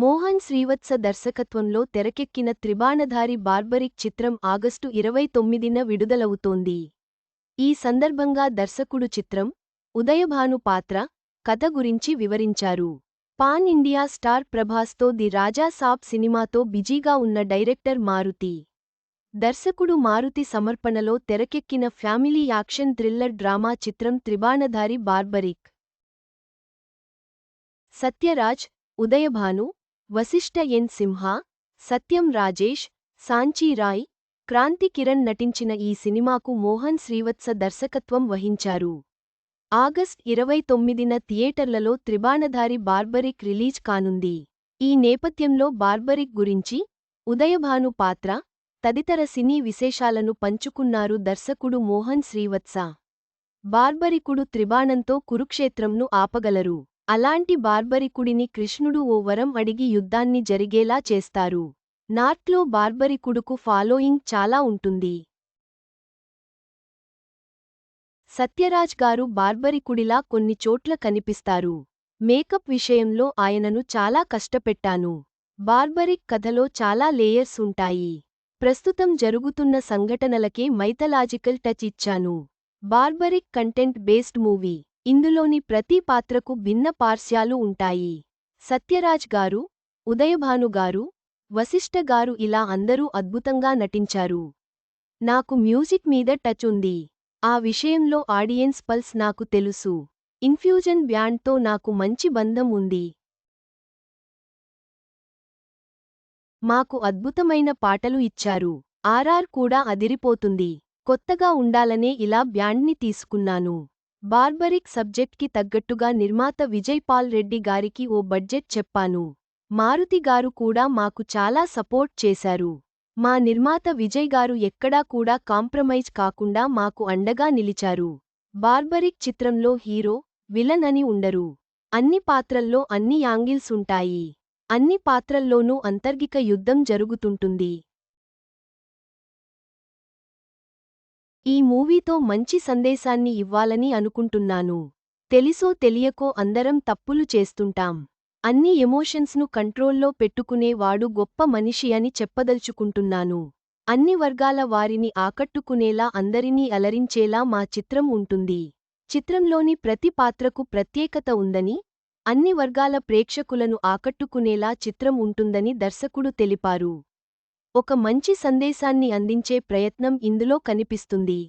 మోహన్ శ్రీవత్స దర్శకత్వంలో తెరకెక్కిన త్రిబాణధారి బార్బరిక్ చిత్రం ఆగస్టు ఇరవై తొమ్మిదిన విడుదలవుతోంది. ఈ సందర్భంగా దర్శకుడు చిత్రం ఉదయభాను పాత్ర కథ గురించి వివరించారు. పాన్ ఇండియా స్టార్ ప్రభాస్తో ది రాజా సాబ్ సినిమాతో బిజీగా ఉన్న డైరెక్టర్ మారుతి. దర్శకుడు మారుతి సమర్పణలో తెరకెక్కిన ఫ్యామిలీ యాక్షన్ థ్రిల్లర్ డ్రామా చిత్రం త్రిబాణధారి బార్బరిక్. సత్యరాజ్ ఉదయభాను వశిష్ట ఎన్ సింహ సత్యం రాజేష్ సాంచీ రాయ్ క్రాంతి కిరణ్ నటించిన ఈ సినిమాకు మోహన్ శ్రీవత్స దర్శకత్వం వహించారు. ఆగస్ట్ ఇరవై తొమ్మిదిన థియేటర్లలో త్రిబాణధారి బార్బరిక్ రిలీజ్ కానుంది. ఈ నేపథ్యంలో బార్బరిక్ గురించి ఉదయభాను పాత్ర తదితర సినీ విశేషాలను పంచుకున్నారు దర్శకుడు మోహన్ శ్రీవత్స. బార్బరికుడు త్రిబాణంతో కురుక్షేత్రంను ఆపగలరు. అలాంటి బార్బరికుడిని కృష్ణుడు ఓ వరం అడిగి యుద్ధాన్ని జరిగేలా చేస్తారు. నార్త్లో బార్బరికుడుకు ఫాలోయింగ్ చాలా ఉంటుంది. సత్యరాజ్ గారు బార్బరికుడిలా కొన్ని చోట్ల కనిపిస్తారు. మేకప్ విషయంలో ఆయనను చాలా కష్టపెట్టాను. బార్బరిక్ కథలో చాలా లేయర్స్ ఉంటాయి. ప్రస్తుతం జరుగుతున్న సంఘటనలకే మైథలాజికల్ టచ్ ఇచ్చాను. Barbarik content based movie. ఇందులోని ప్రతి పాత్రకు భిన్న పార్శ్యాలు ఉంటాయి. సత్యరాజ్ గారు ఉదయభాను గారు వశిష్ఠ గారు ఇలా అందరూ అద్భుతంగా నటించారు. నాకు మ్యూజిక్ మీద టచ్ ఉంది. ఆ విషయంలో ఆడియన్స్ పల్స్ నాకు తెలుసు. ఇన్ఫ్యూజన్ బ్యాండ్తో నాకు మంచి బంధం ఉంది. మాకు అద్భుతమైన పాటలు ఇచ్చారు. ఆర్ఆర్ కూడా అదిరిపోతుంది. కొత్తగా ఉండాలనే ఇలా బ్యాండ్ని తీసుకున్నాను. బార్బరిక్ సబ్జెక్ట్కి తగ్గట్టుగా నిర్మాత విజయ్ పాల్ రెడ్డి గారికి ఓ బడ్జెట్ చెప్పాను. మారుతి గారు కూడా మాకు చాలా సపోర్ట్ చేశారు. మా నిర్మాత విజయ్ గారు ఎక్కడా కూడా కాంప్రమైజ్ కాకుండా మాకు అండగా నిలిచారు. బార్బరిక్ చిత్రంలో హీరో విలన్ అని ఉండరు. అన్ని పాత్రల్లో అన్ని యాంగిల్స్ ఉంటాయి. అన్ని పాత్రల్లోనూ అంతర్గిక యుద్ధం జరుగుతుంటుంది. ఈ మూవీతో మంచి సందేశాన్ని ఇవ్వాలని అనుకుంటున్నాను. తెలిసో తెలియకో అందరం తప్పులు చేస్తుంటాం. అన్ని ఎమోషన్స్ను కంట్రోల్లో పెట్టుకునే వాడు గొప్ప మనిషి అని చెప్పదలుచుకుంటున్నాను. అన్ని వర్గాల వారిని ఆకట్టుకునేలా అందరినీ అలరించేలా మా చిత్రం ఉంటుంది. చిత్రంలోని ప్రతి పాత్రకు ప్రత్యేకత ఉందని అన్ని వర్గాల ప్రేక్షకులను ఆకట్టుకునేలా చిత్రం ఉంటుందని దర్శకుడు తెలిపారు. ఒక మంచి సందేశాన్ని అందించే ప్రయత్నం ఇందులో కనిపిస్తుంది.